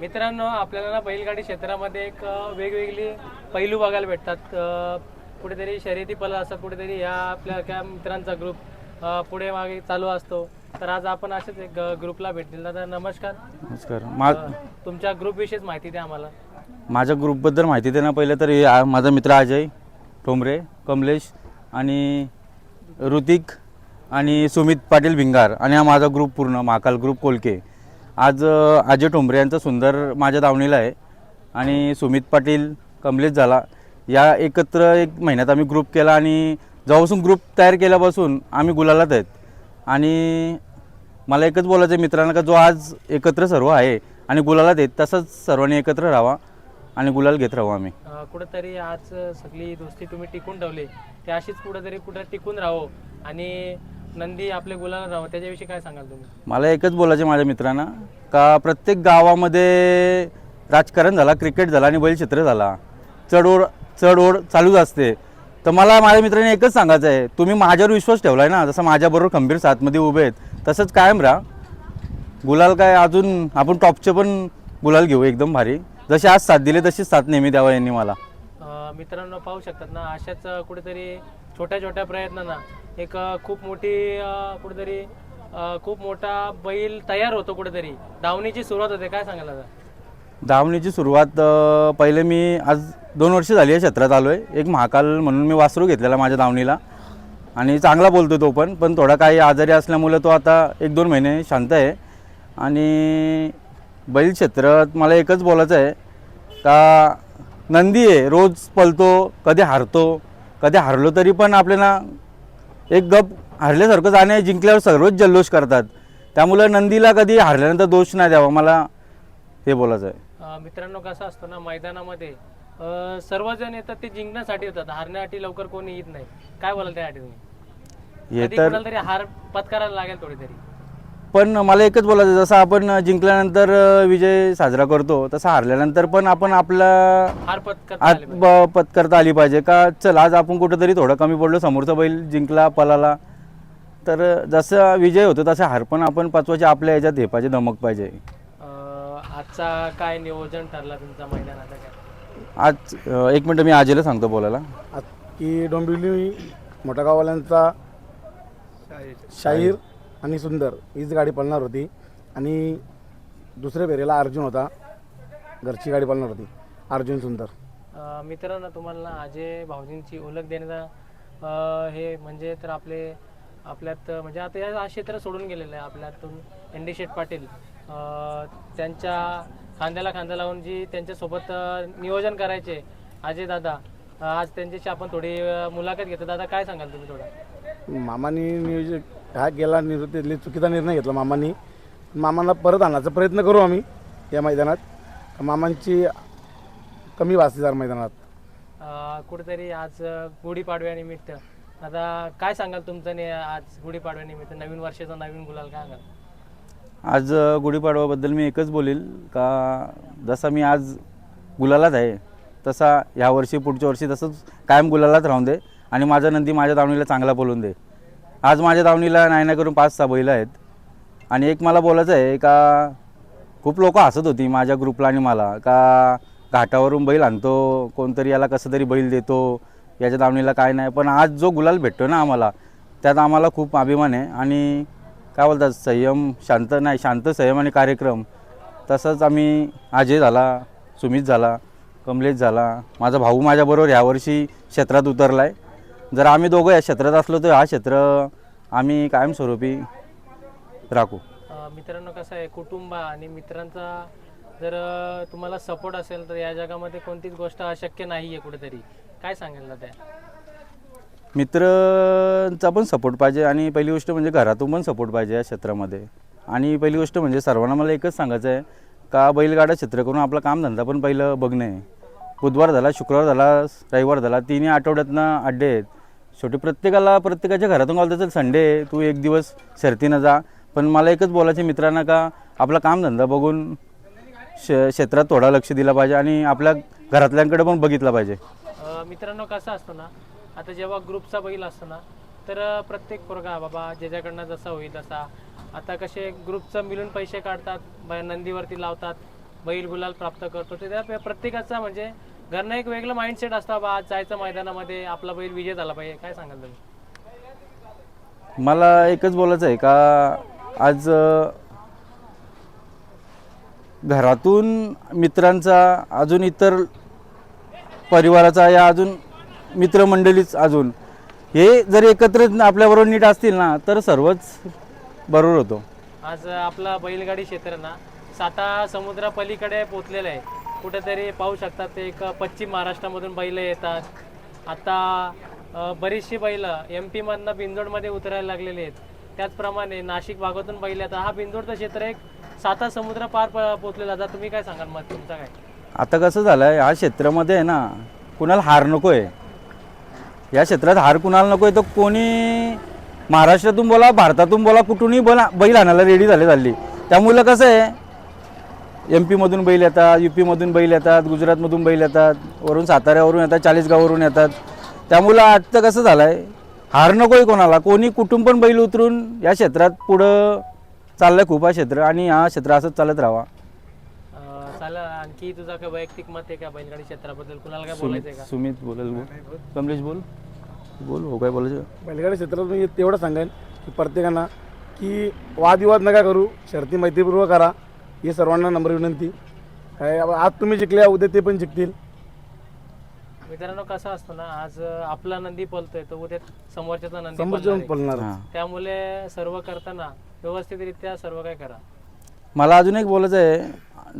मित्रांनो आपल्याला ना बैलगाडी क्षेत्रामध्ये एक वेगवेगळी पैलू बघायला भेटतात. कुठेतरी शर्यती पल असतात कुठेतरी ह्या आपल्या काय मित्रांचा ग्रुप पुढे मागे चालू असतो. तर आज आपण असेच एक ग्रुपला भेटतील दादा नमस्कार. नमस्कार. मा तुमच्या ग्रुप विषयीच माहिती द्या आम्हाला. माझ्या ग्रुपबद्दल माहिती देणं पहिलं तर हे आ- माझा मित्र अजय ठोंबरे कमलेश आणि ऋतिक आणि सुमित पाटील भिंगार आणि हा माझा ग्रुप पूर्ण महाकाल ग्रुप कोलके. आज अजय टोंबरे यांचा सुंदर माझ्या दावणीला आहे आणि सुमित पाटील कमलेश झाला. या एकत्र एक महिन्यात आम्ही ग्रुप केला आणि जेव्हापासून ग्रुप तयार केल्यापासून आम्ही गुलालात आहेत. आणि मला एकच बोलायचं आहे मित्रांना का जो आज एकत्र सर्व आहे आणि गुलालात आहेत तसंच सर्वांनी एकत्र राहावा आणि गुलाल घेत राहू आम्ही. कुठंतरी आज सगळी दोस्ती तुम्ही टिकून ठेवली. ते अशीच कुठंतरी कुठं टिकून राहो आणि नंदी आपले गुलाला राहो त्याच्याविषयी काय सांगाल तुम्ही? मला एकच बोलायचं माझ्या मित्रांना का प्रत्येक गावामध्ये राजकारण झाला क्रिकेट झाला आणि बैलक्षेत्र झाला. चढओढ चढओढ चालूच असते. तर मला माझ्या मित्रांनी एकच सांगायचं आहे तुम्ही माझ्यावर विश्वास ठेवला आहे ना जसं माझ्याबरोबर खंबीर साथमध्ये उभे आहेत तसंच कायम राहा. गुलाल काय अजून आपण टॉपचे पण गुलाल घेऊ एकदम भारी. जसे आज साथ दिले तशीच साथ नेहमी द्यावा यांनी मला. अ, मित्रांनो पाहू शकतात ना अशाच कुठेतरी छोट्या छोट्या प्रयत्नांना. एक खूप मोठी कुठेतरी खूप मोठा बैल तयार होतो कुठेतरी. धावणीची सुरुवात होते काय सांगायला आता? धावणीची सुरुवात पहिले मी आज दोन वर्ष झाली आहे क्षेत्रात आलो आहे एक महाकाल म्हणून मी वासरू घेतलेला माझ्या धावणीला. आणि चांगला बोलतो तो पण पण थोडा काही आजारी असल्यामुळे तो आता एक दोन महिने शांत आहे. आणि बैल क्षेत्रात मला एकच बोलायचं आहे का नंदी आहे रोज पलतो कधी हारतो कधी हारलो तरी पण आपल्याला एक गप हारल्यासारखं जाणे जिंकल्यावर सर्वच जल्लोष करतात. त्यामुळं नंदीला कधी हारल्यानंतर दोष नाही द्यावा मला हे बोलायचं आहे. मित्रांनो कसं असतं ना मैदानामध्ये अ, सर्वजण येतात ते जिंकण्यासाठी येतात. हारण्यासाठी लवकर कोणी येत नाही. काय बोलाल त्यासाठी तुम्ही? हे कधी तर कोणाला तरी हार पत्करायला लागेल थोडी तरी पण मला एकच बोलायचं जसं आपण जिंकल्यानंतर विजय साजरा करतो तसं हारल्यानंतर पण आपण आपला हार पत्करता आत आले पाहिजे. ब- पत्करता आली पाहिजे. का चल आज आपण कुठेतरी थोडं कमी पडलो समोरचा बैल जिंकला पलाला तर जसं विजय होतो तसं हार पण आपण पाचवाच्या आपल्या ह्याच्यात हे पाहिजे धमक पाहिजे. अ, आजचा काय नियोजन ठरला तुमचा मैदानाचा काय? आज अ, एक मिनटं मी आजीला सांगतो बोलायला. आज की डोंबिवली मोठ्या गाववाल्यांचा शाहीर आणि सुंदर हीच गाडी पळणार होती. आणि दुसऱ्या फेरीला अर्जुन होता. घरची गाडी पळणार होती. अर्जुन सुंदर. अ, मित्रांनो तुम्हाला अजय भाऊजींची ओळख देण्याचा अ, हे म्हणजे तर आपले आपल्यात म्हणजे आता या क्षेत्र सोडून गेलेलं आहे आपल्यातून एन डी शेठ पाटील. अ, त्यांच्या खांद्याला खांदा लावून जी त्यांच्यासोबत अ, नियोजन करायचे अजय दादा. अ, आज त्यांच्याशी आपण थोडी अ, मुलाखत घेतो. दादा काय सांगाल तुम्ही थोडं? मामानी नियोजन हा गेला निवृत्ती चुकीचा निर्णय घेतला मामांनी. मामांना परत आणायचा प्रयत्न करू आम्ही या मैदानात. मामांची कमी वाचते मैदानात. अ, कुठेतरी आज अ, गुढीपाडव्यानिमित्त. आता काय सांगाल तुमचं ने आज गुढीपाडव्यानिमित्त? नवीन वर्षाचा नवीन गुलाल काय सांगाल? आज अ, गुढीपाडवाबद्दल मी एकच बोलील का जसा मी आज गुलालात आहे तसा ह्या वर्षी पुढच्या वर्षी तसंच कायम गुलालात राहून दे. आणि माझा नंदी माझ्या दावणीला चांगला बोलून दे. आज माझ्या दावणीला नाही नाही करून पाच सहा बैल आहेत. आणि एक मला बोलायचं आहे का खूप लोक हसत होती माझ्या ग्रुपला आणि मला का घाटावरून बैल आणतो कोणतरी याला कसं तरी बैल देतो याच्या दावणीला काय नाही. पण आज जो गुलाल भेटतो ना आम्हाला त्यात आम्हाला खूप अभिमान आहे. आणि काय बोलतात संयम शांत नाही शांत संयम आणि कार्यक्रम तसंच आम्ही अजय झाला सुमित झाला कमलेश झाला माझा भाऊ माझ्याबरोबर यावर्षी क्षेत्रात उतरला आहे जर आम्ही दोघं या क्षेत्रात असलो तर हा क्षेत्र आम्ही कायमस्वरूपी राखू. अ, मित्रांनो कसं आहे कुटुंब आणि मित्रांचा जर अ, तुम्हाला सपोर्ट असेल तर या जगामध्ये कोणतीच गोष्ट अशक्य नाही आहे कुठेतरी. काय सांगेल ना त्या मित्रांचा पण सपोर्ट पाहिजे आणि पहिली गोष्ट म्हणजे घरातून पण सपोर्ट पाहिजे या क्षेत्रामध्ये. आणि पहिली गोष्ट म्हणजे सर्वांना मला एकच सांगायचं आहे का बैलगाडा क्षेत्र करून आपला कामधंदा पण पहिलं बघणे. आहे. बुधवार झाला शुक्रवार झाला रविवार झाला तिन्ही आठवड्यातनं अड्डे आहेत शेवटी प्रत्येकाला प्रत्येकाच्या घरातून गावलं तर संडे आहे तू एक दिवस शर्तीनं जा. पण मला एकच बोलायचं मित्रांना का आपला कामधंदा बघून श क्षेत्रात थोडा लक्ष दिला पाहिजे आणि आपल्या घरातल्यांकडे पण बघितलं पाहिजे. मित्रांनो कसं असतं ना आता जेव्हा ग्रुपचा बैल असतो ना तर प्रत्येक पोरगा बाबा ज्याच्याकडनं जसा होईल तसा. आता कसे ग्रुपचं मिळून पैसे काढतात नंदीवरती लावतात बैल गुलाल प्राप्त करतो ते त्या प्रत्येकाचा म्हणजे घरनं एक वेगळं माइंडसेट असतं बा आज जायचं मैदानामध्ये आपला बैल विजय झाला पाहिजे. काय सांगाल तुम्ही? मला एकच बोलायचं आहे का आज अ, घरातून मित्रांचा अजून इतर परिवाराचा या अजून मित्रमंडळीच अजून हे जर एकत्रित आपल्याबरोबर नीट असतील ना तर सर्वच बरोबर होतो. आज आपला बैलगाडी क्षेत्र ना साता समुद्रा पलीकडे पोचलेलं आहे. कुठेतरी पाहू शकतात ते एक पश्चिम महाराष्ट्रामधून बैल येतात. आता बरीचशी बैल एम पीमधनं बिंजोडमध्ये उतरायला लागलेली आहेत. त्याचप्रमाणे नाशिक भागातून बैल येतात. हा बिंदोडचं क्षेत्र एक साता समुद्र पार प- पोचलेला आता तुम्ही काय सांगाल मग तुमचं काय? आता कसं झालं आहे ह्या क्षेत्रामध्ये आहे ना कुणाला हार नको आहे या क्षेत्रात हार कुणाला नको आहे तर कोणी महाराष्ट्रातून बोला भारतातून बोला कुठूनही बोला बैल आणायला रेडी झाले झाली त्यामुळं कसं आहे एम पीमधून बैल येतात यू पीमधून बैल येतात गुजरातमधून बैल येतात वरून साताऱ्यावरून येतात चाळीसगाववरून येतात. त्यामुळं आजचं कसं झालं आहे हार नको आहे कोणाला. कोणी कुठून पण बैल उतरून या क्षेत्रात पुढं चाललं खूप हा क्षेत्र आणि हा क्षेत्र असंच चालत राहावा. चालेल. आणखी तुझा काय वैयक्तिक मत आहे का बैलगाडी क्षेत्राबद्दल? कुणाला काय बोलायचं आहे का? सुमित बोलेल बोल कमलेश बोल. बोल हो काय बोलायचं? बैलगाडी क्षेत्रात मी तेवढं सांगेन की प्रत्येकांना की वादविवाद नका करू शर्ती मैत्रीपूर्वक करा. ही सर्वांना नम्र विनंती. काय आज तुम्ही जिंकल्या उद्या ते पण जिंकतील. मित्रांनो कसं असतं ना आज आपला नंदी पलतोय तो उद्या समोरच्याचा नंदी समोर पळणार जेवण आहे. पळणार. हां. त्यामुळे सर्व करताना व्यवस्थितरित्या सर्व काय करा. मला अजून एक बोलायचं आहे.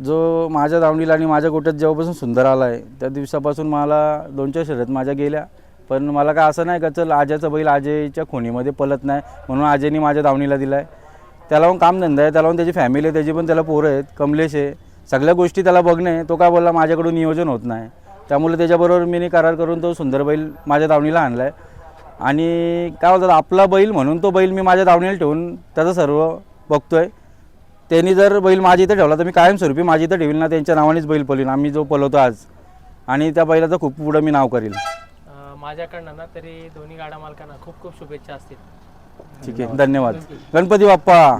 जो माझ्या दावणीला आणि माझ्या गोट्यात जेव्हापासून सुंदर आला आहे त्या दिवसापासून मला दोन चार शर्यत माझ्या गेल्या. पण मला काय असं नाही का चल आज्याचा बैल आजयच्या खोणीमध्ये पलत नाही म्हणून आजयनी माझ्या दावणीला दिला आहे त्याला पण कामधंदा आहे त्याला पण त्याची फॅमिली आहे त्याची पण त्याला पोरं आहेत कमलेश आहे. सगळ्या गोष्टी त्याला बघणे तो काय बोलला माझ्याकडून नियोजन होत नाही. त्यामुळे त्याच्याबरोबर मी करार करून तो सुंदर बैल माझ्या दावणीला आणला आहे आणि काय बोलतात आपला बैल म्हणून तो बैल मी माझ्या दावणीला ठेवून त्याचं सर्व बघतो आहे त्यांनी जर बैल माझ्या इथं ठेवला तर मी कायमस्वरूपी माझ्या इथं ठेवील ना त्यांच्या नावानेच बैल पळीन. आम्ही जो पलवतो आज. आणि त्या बैलाचं खूप पुढं मी नाव करील माझ्याकडनं ना तरी दोन्ही गाडा मालकांना खूप खूप शुभेच्छा असतील. ठीक आहे धन्यवाद. गणपती बाप्पा.